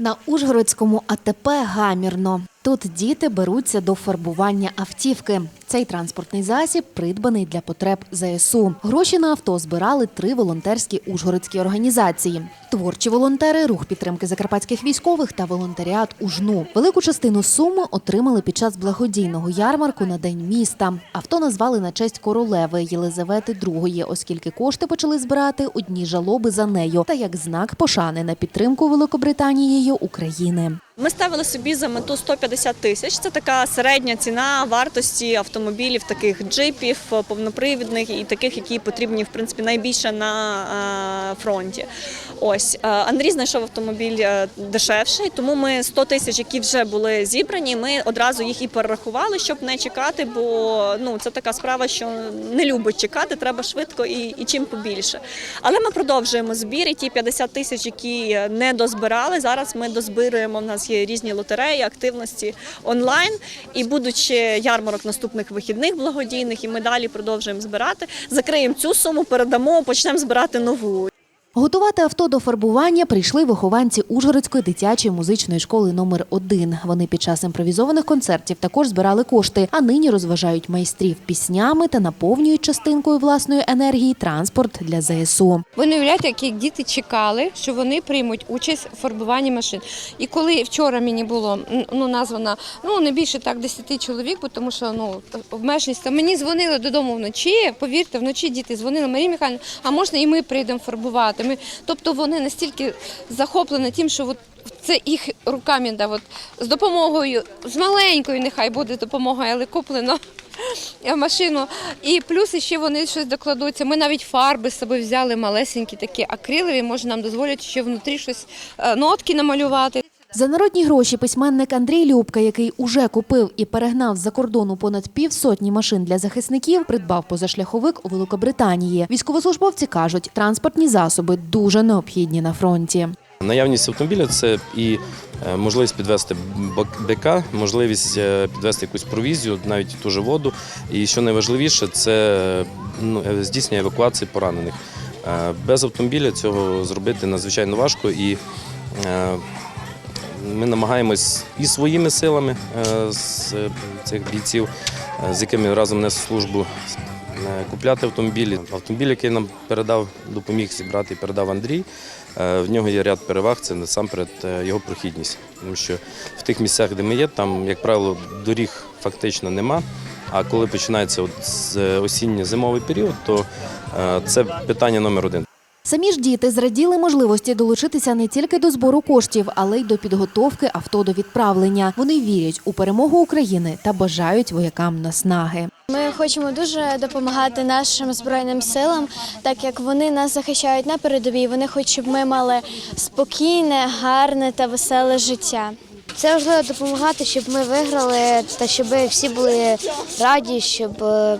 На Ужгородському АТП гамірно. Тут діти беруться до фарбування автівки. Цей транспортний засіб придбаний для потреб ЗСУ. Гроші на авто збирали три волонтерські ужгородські організації: творчі волонтери, рух підтримки закарпатських військових та волонтеріат УЖНУ. Велику частину суми отримали під час благодійного ярмарку на день міста. Авто назвали на честь королеви Єлизавети II, оскільки кошти почали збирати одні жалоби за нею та як знак пошани на підтримку Великобританією України. Ми ставили собі за мету 150 тисяч. Це така середня ціна вартості автомобілів, таких джипів, повнопривідних і таких, які потрібні в принципі найбільше на е, фронті. Ось е, Андрій знайшов автомобіль е, дешевший, тому ми 100 тисяч, які вже були зібрані, ми одразу їх і перерахували, щоб не чекати, бо ну це така справа, що не любить чекати, треба швидко і, і чим побільше. Але ми продовжуємо збір і ті 50 тисяч, які не дозбирали. Зараз ми дозбируємо. У нас є різні лотереї, активності онлайн. І будучи ярмарок наступних вихідних благодійних, і ми далі продовжуємо збирати. Закриємо цю суму, передамо, почнемо збирати нову. Готувати авто до фарбування прийшли вихованці Ужгородської дитячої музичної школи номер 1 Вони під час імпровізованих концертів також збирали кошти, а нині розважають майстрів піснями та наповнюють частинкою власної енергії транспорт для ЗСУ. Ви не уявляєте, як діти чекали, що вони приймуть участь у фарбуванні машин. І коли вчора мені було ну, названо ну не більше так 10 чоловік, бо тому що ну обмеженість, то мені дзвонили додому вночі. Повірте, вночі діти дзвонили Марії Михайлівні, а можна і ми прийдемо фарбувати. Ми, тобто вони настільки захоплені тим, що от це їх руками, да, от, з допомогою, з маленькою, нехай буде допомога, але куплено машину. І плюс ще вони щось докладуться. Ми навіть фарби з собою взяли малесенькі такі акрилові, може нам дозволять ще внутрі щось е, нотки намалювати. За народні гроші письменник Андрій Любка, який уже купив і перегнав з-за кордону понад півсотні машин для захисників, придбав позашляховик у Великобританії. Військовослужбовці кажуть, транспортні засоби дуже необхідні на фронті. Наявність автомобіля це і е, можливість підвести БК, можливість е, підвести якусь провізію, навіть ту же воду. І що найважливіше, це ну, е, здійснення евакуації поранених. Без автомобіля цього зробити надзвичайно важко і ми намагаємось і своїми силами е, з е, цих бійців, е, з якими разом несу службу, купляти автомобілі. Автомобіль, який нам передав, допоміг зібрати і передав Андрій. В нього є ряд переваг, це насамперед його прохідність. Тому що в тих місцях, де ми є, там, як правило, доріг фактично нема. А коли починається осінньо-зимовий період, то це питання номер один. Самі ж діти зраділи можливості долучитися не тільки до збору коштів, але й до підготовки авто до відправлення. Вони вірять у перемогу України та бажають воякам наснаги. Ми хочемо дуже допомагати нашим збройним силам, так як вони нас захищають на передовій. Вони хочуть, щоб ми мали спокійне, гарне та веселе життя. Це важливо допомагати, щоб ми виграли та щоб всі були раді, щоб е,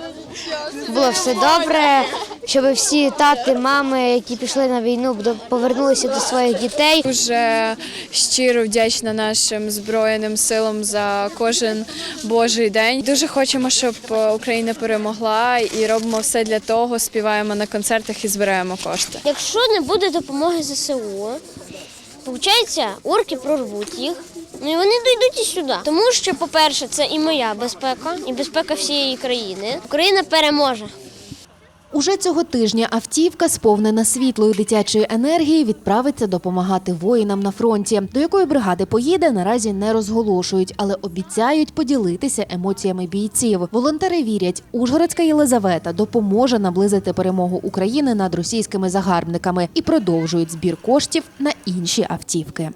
було все добре, щоб всі тати, мами, які пішли на війну, повернулися до своїх дітей. Дуже щиро вдячна нашим збройним силам за кожен божий день. Дуже хочемо, щоб Україна перемогла і робимо все для того. Співаємо на концертах і збираємо кошти. Якщо не буде допомоги ЗСУ, виходить, орки прорвуть їх. Ну і вони дійдуть і сюди. Тому що, по-перше, це і моя безпека, і безпека всієї країни. Україна переможе. Уже цього тижня автівка, сповнена світлої дитячої енергії, відправиться допомагати воїнам на фронті. До якої бригади поїде, наразі не розголошують, але обіцяють поділитися емоціями бійців. Волонтери вірять, Ужгородська Єлизавета допоможе наблизити перемогу України над російськими загарбниками і продовжують збір коштів на інші автівки.